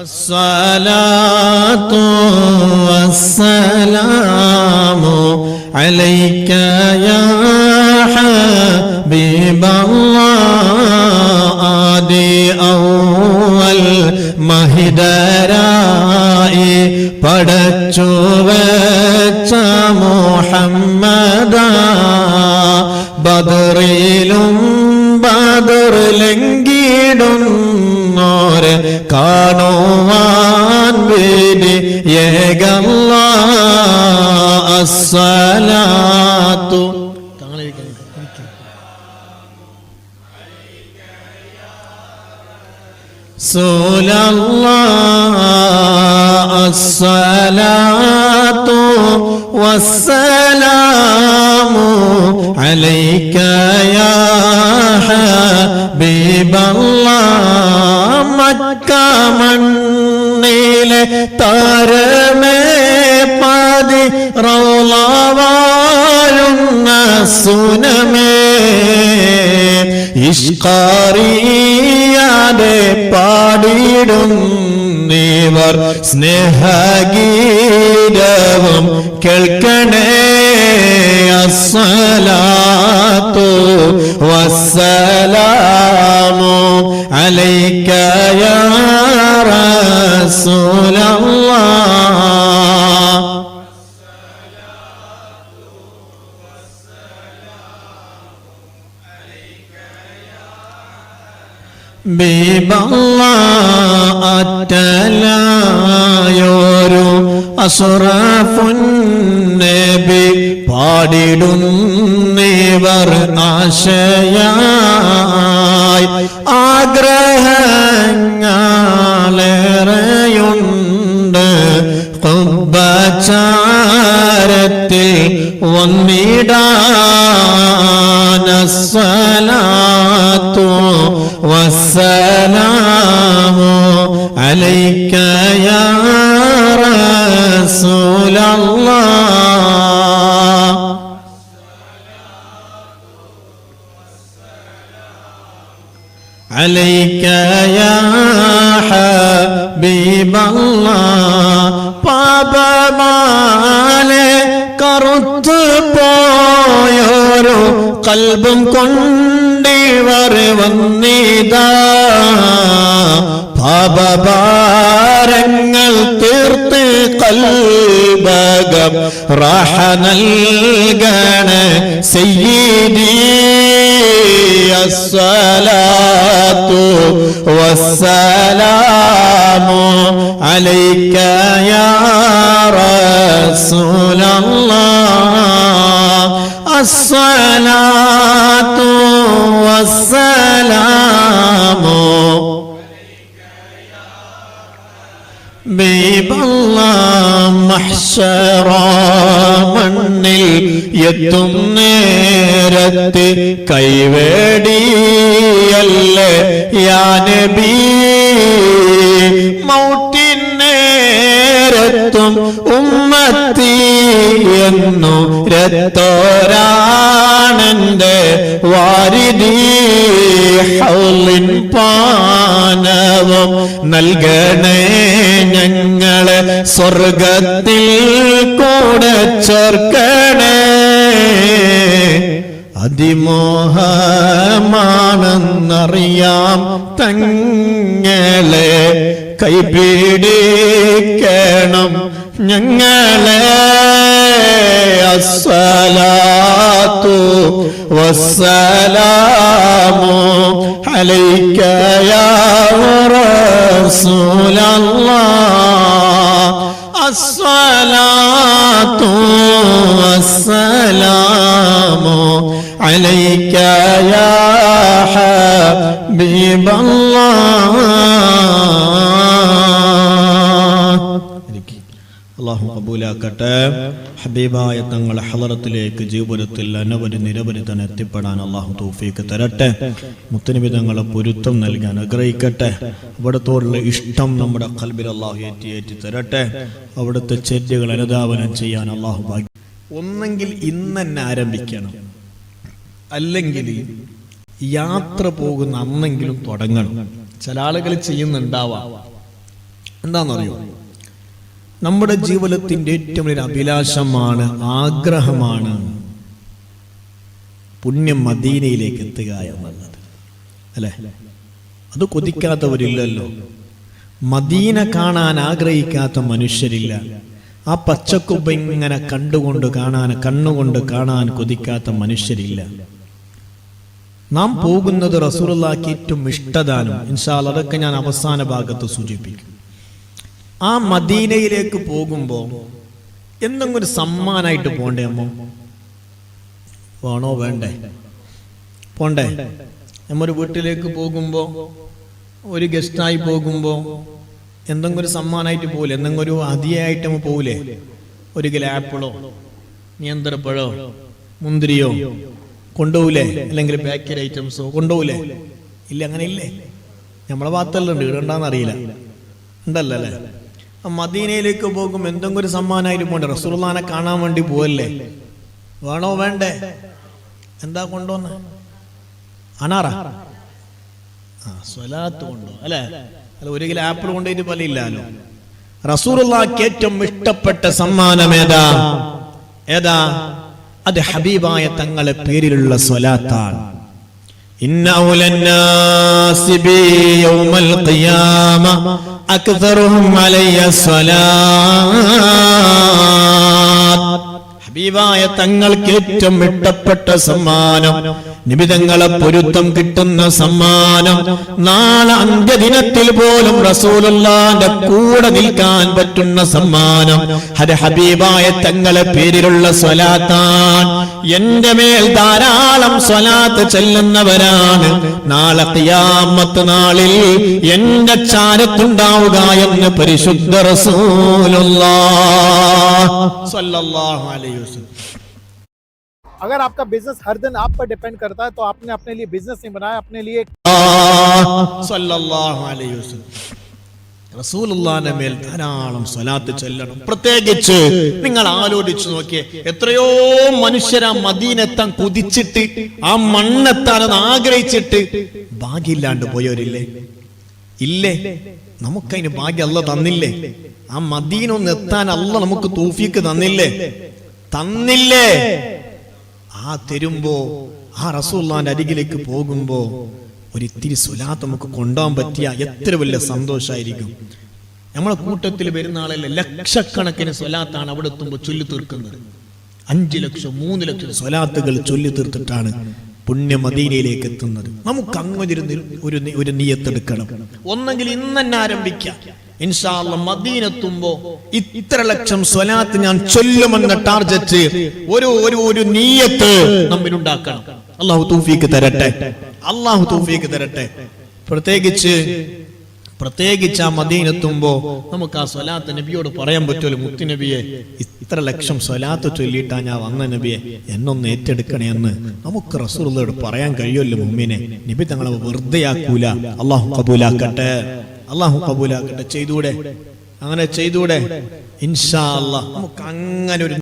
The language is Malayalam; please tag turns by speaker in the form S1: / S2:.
S1: الصلاة والسلام عليك يا حبيب الله ആദി ഔവൽ മഹിതരായി പടച്ചു വെച്ച മുഹമ്മദ ബദറിലും ബദർ كانوان بيدي يا الله الصلاه رسول الله الصلاة والسلام عليك يا حبيب الله മക്കാമണ്ണിലെ താരമേ പാതി റൗലാവാഴുന്ന സുനമേ. ഇഷ്കാറിയാതെ പാടിയിടും നീവർ സ്നേഹഗീതവും കേൾക്കണേ. അസലാത്തോ വസ ബീബല്ലായോരു അസുറഫുന്നബി പാടിടുന്നേവർ ആശയായി. ആഗ്രഹങ്ങളേറെയുണ്ട്. കുബചാരത്തിൽ ഒന്നിടാനസ്വലാത്തു വസ عليك يا رسول الله عليك يا حبيب الله പാപമാലെ കറുത്തു പോയൊരു കൽബും കൊണ്ടിവർ വന്നിതാ പാപഭാരങ്ങൾ തീർത്ത് കൽബകം റാഹ നൽകണ സയ്യിദീ الصلاة والسلام عليك يا رسول الله الصلاة والسلام ബീബല്ല മഹ്ശറ മണ്ണിൽ എത്തും നേരത്ത് കൈവേടിയല്ലേ. യാനബി മൗട്ടിൻ നേരത്തും ഉമ്മത്തി എന്നു രത്തോരാണെന്റെ വാരിദി ഹൗലിൻ പാനവും നൽകണേ ഞങ്ങളെ സ്വർഗത്തിൽ കൂടെ ചേർക്കണേ. അതിമോഹമാണെന്നറിയാം തങ്ങളെ കൈപിടിക്കണം. ഞങ്ങളെ അസ്സലാത്തു വസ്സലാമു അലൈക യാ റസൂലല്ലാഹ്. അസ്സലാത്തു വസ്സലാമു അലൈക യാ ഹബീബല്ലാഹ്. അള്ളാഹു കബൂലാക്കട്ടെ. ഹബീബായ തങ്ങളെ ഹലറത്തിലേക്ക് ജീവിതത്തിൽ അനവധി നിരവധി തന്നെ എത്തിപ്പെടാൻ അള്ളാഹു തൗഫീക്ക് തരട്ടെ. മുത്തനബി തങ്ങളെ പൊരുത്തം നൽകാൻ ആഗ്രഹിക്കട്ടെ. അവിടത്തോടുള്ള ഇഷ്ടം നമ്മുടെ കൽബിൽ അള്ളാഹു ഏറ്റി ഏറ്റി തരട്ടെ. അവിടുത്തെ ചെല്ലുകൾ അനുധാവനം ചെയ്യാൻ അള്ളാഹു ഭാഗ്യം ഒന്നെങ്കിൽ ഇന്ന് തന്നെ ആരംഭിക്കണം. അല്ലെങ്കിൽ യാത്ര പോകുന്ന അന്നെങ്കിലും തുടങ്ങണം. ചില ആളുകൾ ചെയ്യുന്നുണ്ടാവാം. എന്താണെന്നറിയോ? നമ്മുടെ ജീവിതത്തിന്റെ ഏറ്റവും വലിയ അഭിലാഷമാണ് ആഗ്രഹമാണ് പുണ്യം മദീനയിലേക്ക് എത്തുക എന്നുള്ളത്. അല്ലെ? അത് കൊതിക്കാത്തവരില്ലല്ലോ. മദീന കാണാൻ ആഗ്രഹിക്കാത്ത മനുഷ്യരില്ല. ആ പച്ചക്കുപ്പ ഇങ്ങനെ കണ്ടുകൊണ്ട് കാണാൻ കണ്ണുകൊണ്ട് കാണാൻ കൊതിക്കാത്ത മനുഷ്യരില്ല. നാം പോകുന്നത് റസൂറുള്ളാക്കി ഏറ്റവും ഇഷ്ടദാനം. ഇൻഷാൽ അതൊക്കെ ഞാൻ അവസാന ഭാഗത്ത് സൂചിപ്പിക്കും. ആ മദീനയിലേക്ക് പോകുമ്പോ എന്തെങ്കിലും ഒരു സമ്മാനായിട്ട് പോണ്ടേ അമ്മ? വേണോ വേണ്ടേ? പോണ്ടേ. നമ്മൊരു വീട്ടിലേക്ക് പോകുമ്പോ ഒരു ഗസ്റ്റായി പോകുമ്പോ എന്തെങ്കിലും ഒരു സമ്മാനായിട്ട് പോകില്ലേ എന്തെങ്കിലും ഒരു അതിയായിട്ട് നമ്മൾ പോകില്ലേ ഒരു കിലോ ആപ്പിളോ നിയന്ത്രപ്പഴോ മുന്തിരിയോ കൊണ്ടുപോകില്ലേ അല്ലെങ്കിൽ ബേക്കറി ഐറ്റംസോ കൊണ്ടുപോകില്ലേ ഇല്ല അങ്ങനെ ഇല്ലേ? നമ്മളെ ഭാഗത്തെല്ലാം ഉണ്ട്. ഇടണ്ടെന്ന് അറിയില്ല. ഉണ്ടല്ലോ മദീനയിലേക്ക് പോകും എന്തെങ്കിലും ഒരു സമ്മാനമായിട്ട് പോകണ്ടേ റസൂർലാനെ കാണാൻ വേണ്ടി പോവല്ലേ? വേണോ വേണ്ടേ? എന്താ കൊണ്ടുവന്ന? അനാറ? ആ സ്വലാത്ത് കൊണ്ടോ അല്ലെ? അല്ല ഒരു കിലോ ആപ്പിൾ കൊണ്ടുപോയിട്ട് ഇല്ലല്ലോ റസൂറുള്ളാക്ക് ഏറ്റവും ഇഷ്ടപ്പെട്ട സമ്മാനം ഏതാ? ഏതാ? അത് ഹബീബായ തങ്ങളെ പേരിലുള്ള സ്വലാത്താണ്. إن أولى الناس بي يوم القيامة أكثرهم علي الصلاة ഹബീബായ തങ്ങൾക്ക് ഏറ്റവും ഇഷ്ടപ്പെട്ട സമ്മാനം നിബിതങ്ങളെ പൊരുത്തം കിട്ടുന്ന സമ്മാനം. നാളെ അന്ത്യദിനത്തിൽ പോലും റസൂലുള്ളാന്റെ കൂടെ നിൽക്കാൻ പറ്റുന്ന സമ്മാനം. ഹര ഹബീബായ തങ്ങളെ പേരിലുള്ള സ്വലാത്താൻ എന്റെ മേൽ ധാരാളം സ്വലാത്ത് ചെല്ലുന്നവരാണ്. നാളെ ഖിയാമത്ത് നാളിൽ എന്റെ ചാരത്തുണ്ടാവുക എന്ന് പരിശുദ്ധ റസൂലുള്ള. സ്വല്ലല്ലാഹു അലൈഹി
S2: अगर आपका बिजनेस हर दिन आप पर डिपेंड करता है तो आपने अपने लिए बिजनेस नहीं बनाया अपने लिए एक
S1: സ്വല്ലല്ലാഹു അലൈഹി വസല്ലം റസൂലുള്ളാന്റെ മേൽ ധാരാളം സ്വലാത്ത് ചെല്ലണം പ്രത്യേകിച്ച് നിങ്ങൾ ആലോചിച്ചു നോക്കിയേ എത്രയോ മനുഷ്യർ ആ മദീനെത്താൻ കുതിച്ചിട്ട് ആ മണ്ണെത്താൻ അത് ആഗ്രഹിച്ചിട്ട് ഭാഗ്യമില്ലാണ്ട് പോയവരില്ലേ ഇല്ലേ നമുക്കതിന് ഭാഗ്യം അല്ല തന്നില്ലേ ആ മദീന ഒന്ന് എത്താൻ അല്ല നമുക്ക് തൂഫിക്ക് തന്നില്ലേ തന്നില്ലേ? ആ തരുമ്പോ ആ റസൂള്ളാന്റെ അരികിലേക്ക് പോകുമ്പോ ഒരിത്തിരി സുലാത്ത് നമുക്ക് കൊണ്ടുപോകാൻ പറ്റിയ എത്ര വലിയ സന്തോഷമായിരിക്കും നമ്മളെ കൂട്ടത്തിൽ വരുന്ന ആളല്ലേ ലക്ഷക്കണക്കിന് സ്വലാത്താണ് അവിടെ എത്തുമ്പോൾ ചൊല്ലി തീർക്കുന്നത്. അഞ്ചു ലക്ഷം മൂന്ന് ലക്ഷം സ്വലാത്തുകൾ ചൊല്ലി തീർത്തിട്ടാണ് പുണ്യ മദീനയിലേക്ക് എത്തുന്നത്. നമുക്ക് അങ്ങനെ ഒരു ഒരു നീയത്തെടുക്കണം. ഒന്നെങ്കിൽ ഇന്ന് തന്നെ ആരംഭിക്കാം. ഇൻഷാല്ല മദീനെത്തുമ്പോ ഇത്ര ലക്ഷം സ്വലാത്ത് ഞാൻ ചൊല്ലുമെന്ന ടാർജറ്റ് ഒരു ഒരു ഒരു നീയത്ത് നമ്മിലുണ്ടാക്കണം അള്ളാഹു തൂഫിക്ക് തരട്ടെ. അള്ളാഹു തൂഫിക്ക് തരട്ടെ. പ്രത്യേകിച്ച് പ്രത്യേകിച്ച് ആ മദീനെത്തുമ്പോ നമുക്ക് ആ സ്വലാത്ത് നബിയോട് പറയാൻ പറ്റുമല്ലോ മുത്തു നബിയെ ഇത്ര ലക്ഷം സ്വലാത്ത് ചൊല്ലിയിട്ടാ ഞാൻ വന്ന നബിയെ എന്നൊന്ന് ഏറ്റെടുക്കണേ എന്ന് നമുക്ക് റസൂലോട് പറയാൻ കഴിയുമല്ലോ മുമ്മിനെ നബി തങ്ങളെ വെറുതെ ആക്കൂല അള്ളാഹു കബൂലാക്കട്ടെ. അള്ളാഹു കബൂലാക്കട്ടെ ചെയ്തൂടെ? അങ്ങനെ ചെയ്തൂടെ? ഇൻഷാ അള്ളാഹ് നമുക്ക് അങ്ങനെ ഒരു